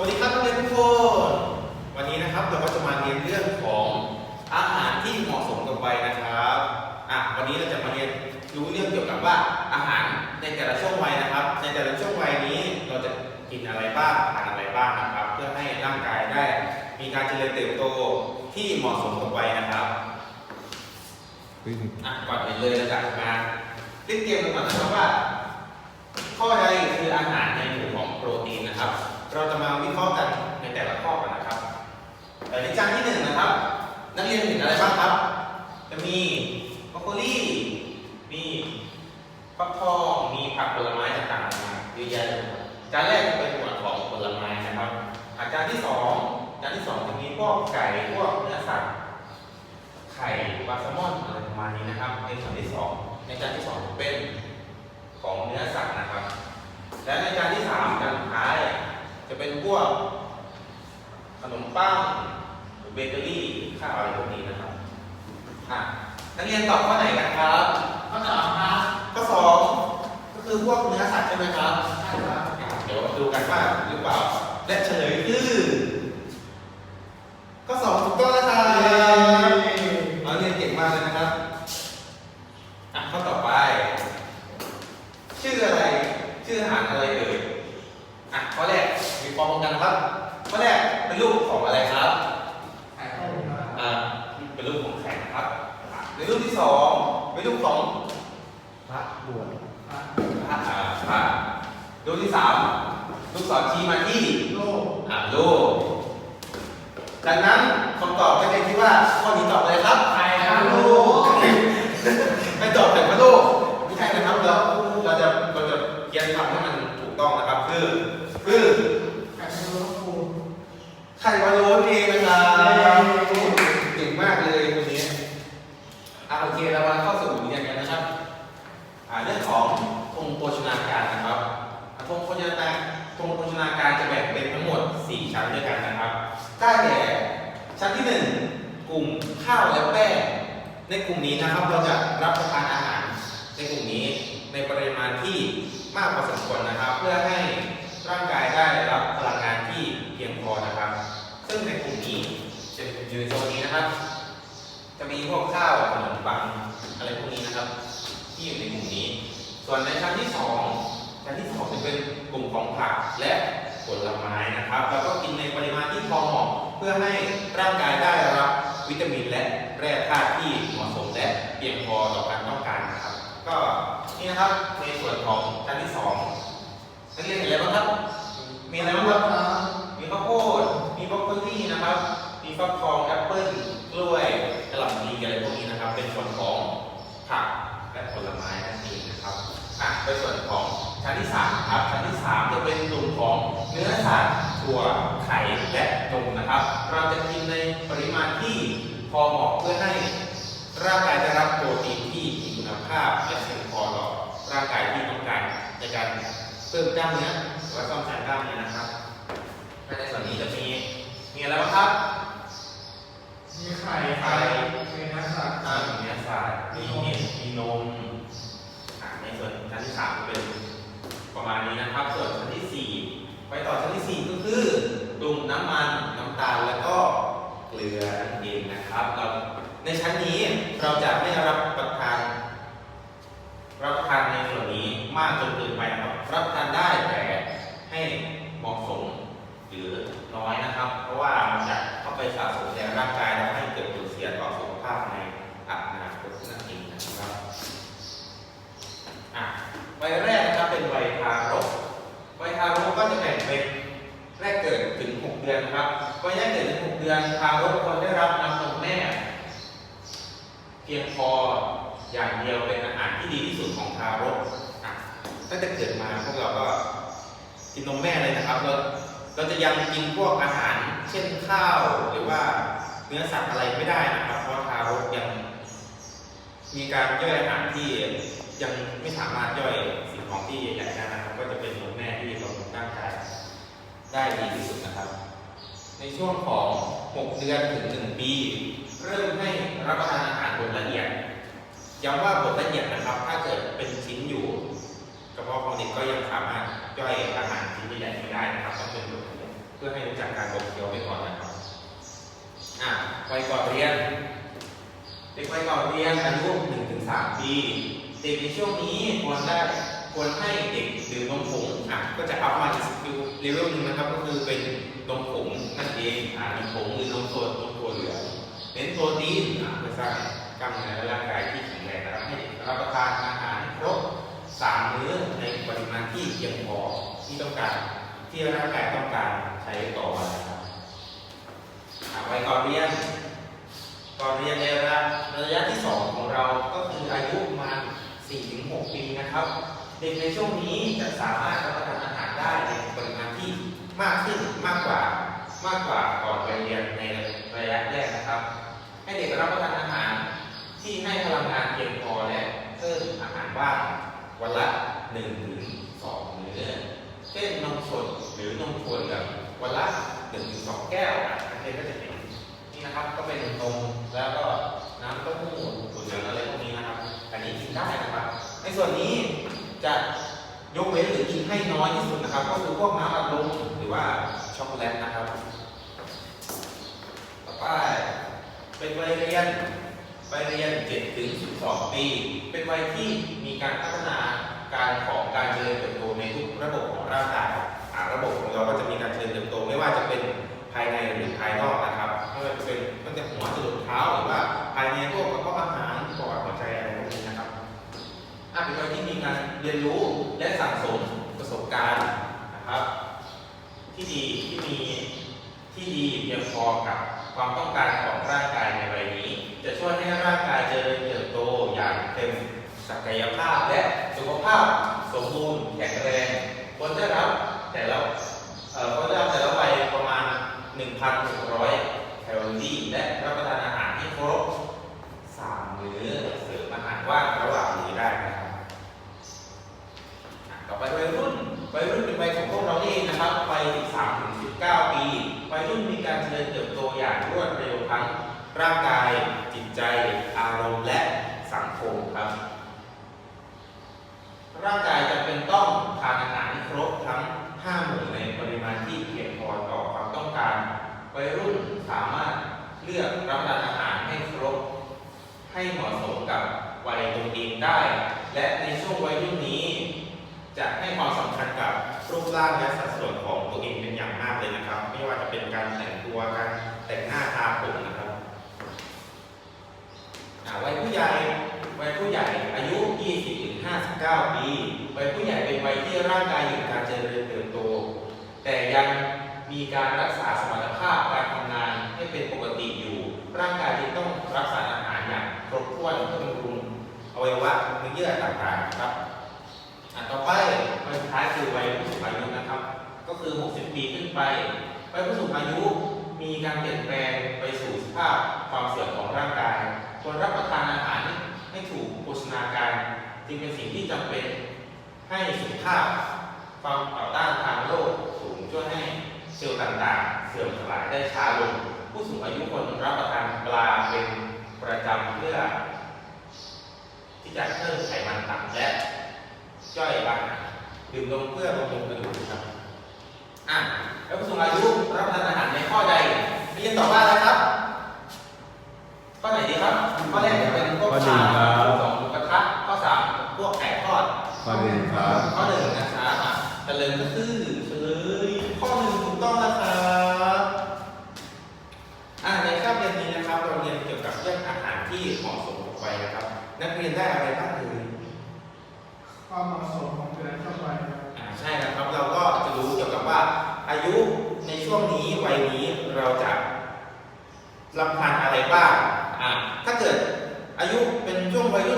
วัสดีครับนักเรียนทุกคน วันนี้นะครับเราก็จะมาเรียนเรื่องของอาหารที่เหมาะสมกับวัยนะครับอะวันนี้เราจะมาเรียนรู้เรื่องเกี่ยวกับว่าอาหารในแต่ละช่วงวัยนะครับ ในแต่ละช่วงวัยนี้เราจะกินอะไรบ้างทานอะไรบ้างนะครับ เพื่อให้ร่างกายได้มีการเจริญเติบโตที่เหมาะสมกับวัยนะครับอะก่อนอื่นเลยเราจะมาเล่นเกมกันก่อนนะครับว่า ข้อใดคืออาหารในหมู่ของโปรตีนนะครับ เราจะมาวิเคราะห์กันในแต่ละข้อกันนะครับ แต่ในจานที่หนึ่งนะครับ นักเรียนเห็นอะไรบ้างครับ จะมีบรอกโคลีมีฟักทองมีผักผลไม้ต่างๆนาเยอะแยะเลยจานแรกจะเป็นหมวดของผลไม้นะครับอะจานที่สองจานที่สองจะมีพวกไก่พวกเนื้อสัตว์ไข่ปลาแซลมอนอะไรประมาณนี้นะครับ ในส่วนที่สองในจานที่สองเป็นของเนื้อสัตว์นะครับ และในจานที่สามจานสุดท้าย จะเป็นพวกขนมปังหรือเบเกอรี่ข้าวอะไรพวกนี้นะครับอะนักเรียนตอบข้อไหนกันครับข้อสอบครับข้อสองก็คือพวกเนื้อสัตว์ใช่ไหมครับใช่ครับอะเดี๋ยวมาดูกันว่าหรือเปล่าและเฉลยคือข้อสองถูกต้องนะครับนักเรียนเก่งมากเลยนะครับอะข้อต่อไป ชื่ออะไรชื่ออาหารอะไรเอ่ยอะข้อแรก มีฟอมกันนะครับข้อแรกเป็นรูปของอะไรครับไข่ครับอ่าเป็นรูปของแข็งนะครับในรูปที่สองเป็นรูปของพระบวชพระอ่าพระรูปที่สามลูกศรชี้มาที่โลกอ่าลูกจากนั้นคำตอบก็จะคิดว่าข้อนี้ตอบอะไรครับไข่ครับโลกไม่ตอบแต่ว่าลูกไม่ใช่นะครับเราเราจะเราจะเขียนคำให้มันถูกต้องนะครับคือคือ ไข่โลกคูณ ไข่วาโลนเองนะครับเก่งมากเลยคนนี้อ่า โอเคเรามาเข้าสู่เรียนกันนะครับเรื่องของธงโภชนาการนะครับธงโภชนาการธงโภชนาการจะแบ่งเป็นทั้งหมด 4 ชั้นด้วยกันนะครับ ได้แก่ชั้นที่ 1 กลุ่มข้าวและแป้งในกลุ่มนี้นะครับเราจะรับประทานอาหารในกลุ่มนี้ในปริมาณที่มากพอสมควรนะครับ เพื่อให้ร่างกายได้รับพลังงานที่เพียงพอนะครับ ซึ่งในกลุ่มนี้จะอยู่ในโซนนี้นะครับ จะมีพวกข้าว บังอะไรพวกนี้นะครับ ที่อยู่ในกลุ่มนี้ ส่วนในชั้นที่สองชั้นที่สองจะเป็นกลุ่มของผักและผลไม้นะครับเราก็กินในปริมาณที่พอเหมาะเพื่อให้ร่างกายได้รับวิตามินและแร่ธาตุที่เหมาะสมและเพียงพอต่อการต้องการนะครับ ก็นี่นะครับในส่วนของชั้นที่สองนักเรียนเห็นอะไรบ้างครับ มีอะไรบ้างครับ มาณที่พอเหมาะเพื่อให้ร่างกายได้รับโปรตีนที่มีคุณภาพและเพียงพอต่อร่างกายที่ต้องการในการเพิ่มกล้ามเนื้อหรือว่าซ่อมแซมกล้ามเนื้อนะครับและในส่วนนี้จะมีมีอะไรบ้างครับ มีไข่ไข่มีน้ำสัตว์อ่ามีเนื้อสัตว์มีมีนมอ่าในส่วนชั้นที่สามเป็นประมาณนี้นะครับ ส่วนชั้นที่สี่ไปต่อชั้นที่สี่ก็คือดุมน้ำมัน น้ำตาล แล้วก็เกลือนั่นเองนะครับเราในชั้นนี้เราจะไม่รับประทาน รับประทานในส่วนนี้ มากจนเกินไปนะครับ รับทานได้แต่ให้เหมาะสมหรือน้อยนะครับ เพราะว่ามันจะเข้าไปสะสมในร่างกายแล้วให้เกิดผลเสียต่อสุขภาพในอนาคตนั่นเองนะครับอะวัยแรกนะครับเป็นวัยทารกวัยทารกก็จะแบ่งเป็นแรกเกิดถึง 6 เดือนนะครับวัยแรกเกิดถึง 6 เดือนทารกควรได้รับน้ำนมแม่เพียงพออย่างเดียวเป็นอาหารที่ดีที่สุดของทารก ตั้งแต่เกิดมาพวกเราก็กินนมแม่เลยนะครับเราเราจะยังกินพวกอาหาร เช่นข้าวหรือว่าเนื้อสัตว์อะไรไม่ได้นะครับ เพราะทารกยัง มีการย่อยอาหารที่ยังไม่สามารถย่อยสิ่งของที่ใหญ่ๆได้นะครับ ก็จะเป็นนมแม่ที่บำรุงร่างกายได้ดีที่สุดนะครับ ในช่วงของ 6 เดือนถึง 1 ปี เริ่มให้รับประทานอาหารบดละเอียดย้ำว่าบดละเอียดนะครับ ถ้าเกิดเป็นชิ้นอยู่กระ เพาะของเด็กก็ยังสามารถย่อยอาหารชิ้นใหญ่ไม่ได้นะครับต้องเป็นบดละเพื่อให้รู้จักการบ่มเคี้ยวไปก่อนนะครับอะวัยก่อนเรียน เด็กวัยก่อนเรียนอายุ1ถึง3ปี เด็กในช่วงนี้ควรได้ควรให้เด็กดื่มนมผงอะก็จะอัพมาอีกเลเวลหนึ่งนะครับก็คือเป็นนมผงนั่นเองอ่านมผงหรือนมสดนมถั่วเหลืองเน้นโปรตีนอะเพื่อสร้างกล้ามเนื้อร่างกายที่แข็งแรงนะครับให้เด็กรับประทานอาหารครบ สามมื้อในปริมาณที่เพียงพอที่ต้องการที่ร่างกายต้องการใช้ต่อวันนะครับอะวัยก่อนเรียนก่อนเรียนในระยะระยะที่ 2 ของเราก็คืออายุประมาณ4-6 ปีนะครับ เด็กในช่วงนี้จะสามารถรับประทานอาหารได้ในปริมาณที่มากขึ้นมากกว่ามากกว่าก่อนไปเรียนในระยะแรกนะครับ ให้เด็กรับประทานอาหารที่ให้พลังงานเพียงพอและเพิ่มอาหารว่าง วันละ1ถึง2มื้อเช่นนมสดหรือนมถั่วเหลืองวันละ1ถึง2แก้วอะอันนี้ก็จะเป็นนี่นะครับก็เป็นนมแล้วก็น้ำเต้าหู้ถั่วเหลืองอะไรพวกนี้นะครับ อันนี้กินได้นะครับ ในส่วนนี้จะยกเว้นหรือกินให้น้อยที่สุดนะครับ ก็คือพวกน้ำอัดลมหรือว่าช็อกโกแลตนะครับ ต่อไปเป็นวัยเรียน วัยเรียน 7 ถึง 12 ปี เป็นวัยที่มีการพัฒนาการของการเจริญเติบโตในทุกระบบของร่างกายระบบของเราก็จะมีการเจริญเติบโตไม่ว่าจะเป็นภายในหรือภายนอกนะครับไม่ว่าจะเป็นตั้งแต่หัวจรดเท้าหรือว่าภายในพวกกระเพาะอาหารปอดหัวใจอะไรพวกนี้นะครับอะเป็นวัยที่มีการเรียนรู้และสั่งสมประสบการณ์นะครับ ที่ดีที่มีที่ดีเพียงพอกับความต้องการของร่างกายในวัยนี้ จะช่วยให้ร่างกายเจริญเติบโตอย่างเต็มศักยภาพและสุขภาพสมบูรณ์แข็งแรงควรได้รับแต่ละเอ่อก็จะแต่ละวัยประมาณ 1,600 แคลอรี่และรับประทานอาหารให้ครบ3มื้อเสริมอาหารว่างระหว่างมื้อได้นะครับอะต่อไปวัยรุ่นวัยรุ่นเป็นวัยของพวกเรานี่เองนะครับวัย13ถึง19 ปีวัยรุ่นมีการเจริญเติบโตอย่างรวดเร็วทั้ง ร่างกาย จิตใจ อารมณ์และสังคมครับ ร่างกายจำเป็นต้องทานอาหารครบทั้ง 5 หมู่ในปริมาณที่เพียงพอต่อความต้องการวัยรุ่นสามารถเลือกรับประทานอาหารให้ครบ ให้เหมาะสมกับวัยตัวเองได้ และในช่วงวัยรุ่นนี้ จะให้ความสำคัญกับรูปร่างและสัดส่วนของตัวเองเป็นอย่างมากเลยนะครับ ไม่ว่าจะเป็นการแต่งตัวการแต่งหน้าทาผมนะครับ วัยผู้ใหญ่ วัยผู้ใหญ่อายุ 20-59 ปี วัยผู้ใหญ่เป็นวัยที่ร่างกายอยู่ในการเจริญเติบโต แต่ยังมีการรักษาสมรรถภาพการทำงานให้เป็นปกติอยู่ ร่างกายจึงต้องรับสารอาหารอย่างครบถ้วนเพื่อบำรุงอวัยวะเนื้อเยื่อต่างๆครับอะต่อไปวัยสุดท้ายคือวัยผู้สูงอายุนะครับ ก็คือ 60 ปีขึ้นไป วัยผู้สูงอายุมีการเปลี่ยนแปลงไปสู่สภาพความเสื่อมของร่างกาย ควรรับประทานอาหารให้ถูกโภชนาการจึงเป็นสิ่งที่จำเป็นให้สุขภาพความต่อต้านทางโรคสูงช่วยให้เซลล์ต่างๆ เสื่อมสลายได้ช้าลง ผู้สูงอายุควรรับประทานปลาเป็นประจำเพื่อ ที่จะเพิ่มไขมันต่ำและย่อยอาหารดื่มนมเพื่อบำรุงกระดูกครับอะแล้วผู้สูงอายุรับประทาน ข้อหนึ่งครับ ข้อหนึ่งนะครับอะเฉลยก็คือเฉลยข้อหนึ่งถูกต้องนะครับอ่าในคาบเรียนนี้นะครับ เราเรียนเกี่ยวกับเรื่องอาหารที่เหมาะสมกับวัยนะครับ นักเรียนได้อะไรบ้างเอ่ย ความเหมาะสมของแต่ละช่วงวัยครับอ่าใช่นะครับเราก็จะรู้เกี่ยวกับว่าอายุในช่วงนี้วัยนี้เราจะรับประทานอะไรบ้างอ่าถ้าเกิดอายุเป็นช่วงวัยรุ่น